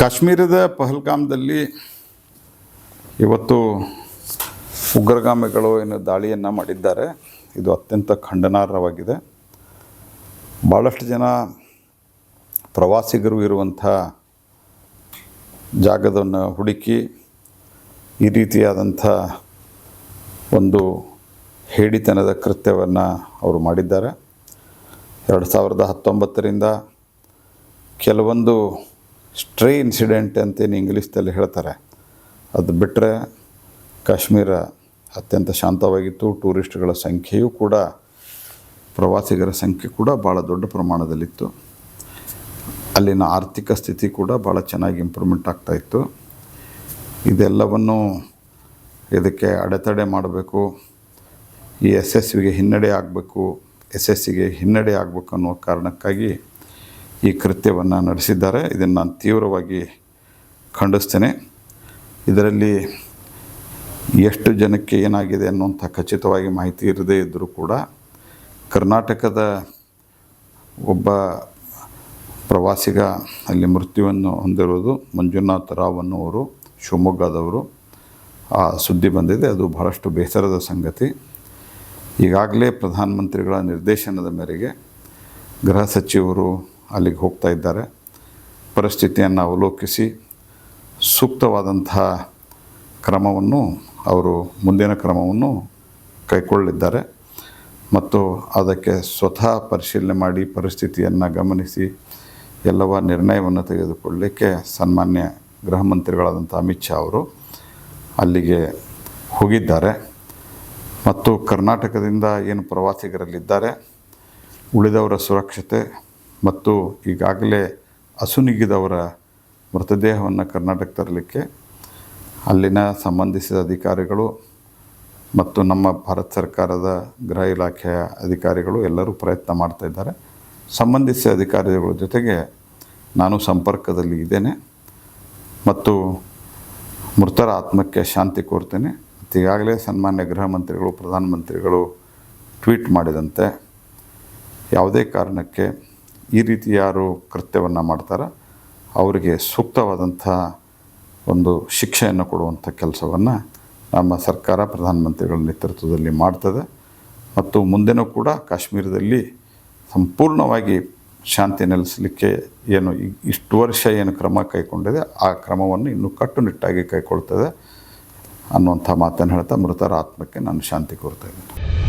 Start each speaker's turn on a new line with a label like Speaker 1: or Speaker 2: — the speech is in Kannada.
Speaker 1: ಕಾಶ್ಮೀರದ ಪಹಲ್ಗಾಮ್ದಲ್ಲಿ ಇವತ್ತು ಉಗ್ರಗಾಮಿಗಳು ಏನು ದಾಳಿಯನ್ನು ಮಾಡಿದ್ದಾರೆ. ಇದು ಅತ್ಯಂತ ಖಂಡನಾರ್ಹವಾಗಿದೆ. ಭಾಳಷ್ಟು ಜನ ಪ್ರವಾಸಿಗರು ಇರುವಂಥ ಜಾಗದನ್ನು ಹುಡುಕಿ ಈ ರೀತಿಯಾದಂಥ ಒಂದು ಹೇಡಿತನದ ಕೃತ್ಯವನ್ನು ಅವರು ಮಾಡಿದ್ದಾರೆ. ಎರಡು ಸಾವಿರದ ಹತ್ತೊಂಬತ್ತರಿಂದ ಕೆಲವೊಂದು ಸ್ಟ್ರೇ ಇನ್ಸಿಡೆಂಟ್ ಅಂತೇನು ಇಂಗ್ಲೀಷ್ದಲ್ಲಿ ಹೇಳ್ತಾರೆ. ಅದು ಬಿಟ್ಟರೆ ಕಾಶ್ಮೀರ ಅತ್ಯಂತ ಶಾಂತವಾಗಿತ್ತು, ಟೂರಿಸ್ಟ್ಗಳ ಸಂಖ್ಯೆಯೂ ಕೂಡ, ಪ್ರವಾಸಿಗರ ಸಂಖ್ಯೆ ಕೂಡ ಭಾಳ ದೊಡ್ಡ ಪ್ರಮಾಣದಲ್ಲಿತ್ತು. ಅಲ್ಲಿನ ಆರ್ಥಿಕ ಸ್ಥಿತಿ ಕೂಡ ಭಾಳ ಚೆನ್ನಾಗಿ ಇಂಪ್ರೂವ್ಮೆಂಟ್ ಆಗ್ತಾಯಿತ್ತು ಇದೆಲ್ಲವನ್ನು ಇದಕ್ಕೆ ಅಡೆತಡೆ ಮಾಡಬೇಕು, ಈ ಎಸ್ ಎಸ್ ವಿಗೆ ಹಿನ್ನಡೆ ಆಗಬೇಕು, ಎಸ್ ಎಸ್ ಸಿಗೆ ಹಿನ್ನಡೆ ಆಗಬೇಕು ಅನ್ನೋ ಕಾರಣಕ್ಕಾಗಿ ಈ ಕೃತ್ಯವನ್ನು ನಡೆಸಿದ್ದಾರೆ. ಇದನ್ನು ನಾನು ತೀವ್ರವಾಗಿ ಖಂಡಿಸ್ತೇನೆ. ಇದರಲ್ಲಿ ಎಷ್ಟು ಜನಕ್ಕೆ ಏನಾಗಿದೆ ಅನ್ನುವಂಥ ಖಚಿತವಾಗಿ ಮಾಹಿತಿ ಇರದೇ ಇದ್ದರೂ ಕೂಡ ಕರ್ನಾಟಕದ ಒಬ್ಬ ಪ್ರವಾಸಿಗ ಅಲ್ಲಿ ಮೃತ್ಯುವನ್ನು ಹೊಂದಿರುವುದು ಮಂಜುನಾಥ್ ರಾವ್ ಅನ್ನುವರು ಶಿವಮೊಗ್ಗದವರು. ಆ ಸುದ್ದಿ ಬಂದಿದೆ. ಅದು ಬಹಳಷ್ಟು ಬೇಸರದ ಸಂಗತಿ. ಈಗಾಗಲೇ ಪ್ರಧಾನಮಂತ್ರಿಗಳ ನಿರ್ದೇಶನದ ಮೇರೆಗೆ ಗೃಹ ಸಚಿವರು ಅಲ್ಲಿಗೆ ಹೋಗ್ತಾ ಇದ್ದಾರೆ. ಪರಿಸ್ಥಿತಿಯನ್ನು ಅವಲೋಕಿಸಿ ಸೂಕ್ತವಾದಂತಹ ಕ್ರಮವನ್ನು ಅವರು, ಮುಂದಿನ ಕ್ರಮವನ್ನು ಕೈಗೊಳ್ಳಲಿದ್ದಾರೆ ಮತ್ತು ಅದಕ್ಕೆ ಸ್ವತಃ ಪರಿಶೀಲನೆ ಮಾಡಿ ಪರಿಸ್ಥಿತಿಯನ್ನು ಗಮನಿಸಿ ಎಲ್ಲವ ನಿರ್ಣಯವನ್ನು ತೆಗೆದುಕೊಳ್ಳಲಿಕ್ಕೆ ಸನ್ಮಾನ್ಯ ಗೃಹ ಮಂತ್ರಿಗಳಾದಂಥ ಅಮಿತ್ ಶಾ ಅವರು ಅಲ್ಲಿಗೆ ಹೋಗಿದ್ದಾರೆ. ಮತ್ತು ಕರ್ನಾಟಕದಿಂದ ಏನು ಪ್ರವಾಸಿಗರಲ್ಲಿದ್ದಾರೆ, ಉಳಿದವರ ಸುರಕ್ಷತೆ ಮತ್ತು ಈಗಾಗಲೇ ಅಸುನೀಗಿದವರ ಮೃತದೇಹವನ್ನು ಕರ್ನಾಟಕ ತರಲಿಕ್ಕೆ ಅಲ್ಲಿನ ಸಂಬಂಧಿಸಿದ ಅಧಿಕಾರಿಗಳು ಮತ್ತು ನಮ್ಮ ಭಾರತ ಸರ್ಕಾರದ ಗೃಹ ಇಲಾಖೆಯ ಅಧಿಕಾರಿಗಳು ಎಲ್ಲರೂ ಪ್ರಯತ್ನ ಮಾಡ್ತಾ ಸಂಬಂಧಿಸಿದ ಅಧಿಕಾರಿಗಳ ಜೊತೆಗೆ ನಾನು ಸಂಪರ್ಕದಲ್ಲಿ ಇದ್ದೇನೆ ಮತ್ತು ಮೃತರ ಆತ್ಮಕ್ಕೆ ಶಾಂತಿ ಕೋರ್ತೇನೆ. ಮತ್ತು ಈಗಾಗಲೇ ಸನ್ಮಾನ್ಯ ಗೃಹ ಮಂತ್ರಿಗಳು ಪ್ರಧಾನಮಂತ್ರಿಗಳು ಟ್ವೀಟ್ ಮಾಡಿದಂತೆ ಯಾವುದೇ ಕಾರಣಕ್ಕೆ ಈ ರೀತಿ ಯಾರು ಕೃತ್ಯವನ್ನು ಮಾಡ್ತಾರೆ, ಅವರಿಗೆ ಸೂಕ್ತವಾದಂಥ ಒಂದು ಶಿಕ್ಷೆಯನ್ನು ಕೊಡುವಂಥ ಕೆಲಸವನ್ನು ನಮ್ಮ ಸರ್ಕಾರ ಪ್ರಧಾನಮಂತ್ರಿಗಳ ನೇತೃತ್ವದಲ್ಲಿ ಮಾಡ್ತದೆ. ಮತ್ತು ಮುಂದೆನೂ ಕೂಡ ಕಾಶ್ಮೀರದಲ್ಲಿ ಸಂಪೂರ್ಣವಾಗಿ ಶಾಂತಿ ನೆಲೆಸಲಿಕ್ಕೆ ಏನು ಇಷ್ಟು ವರ್ಷ ಏನು ಕ್ರಮ ಕೈಗೊಂಡಿದೆ, ಆ ಕ್ರಮವನ್ನು ಇನ್ನೂ ಕಟ್ಟುನಿಟ್ಟಾಗಿ ಕೈಗೊಳ್ತದೆ ಅನ್ನುವಂಥ ಮಾತನ್ನು ಹೇಳ್ತಾ ಮೃತರ ಆತ್ಮಕ್ಕೆ ನಾನು ಶಾಂತಿ ಕೋರ್ತಾ ಇದ್ದೀನಿ.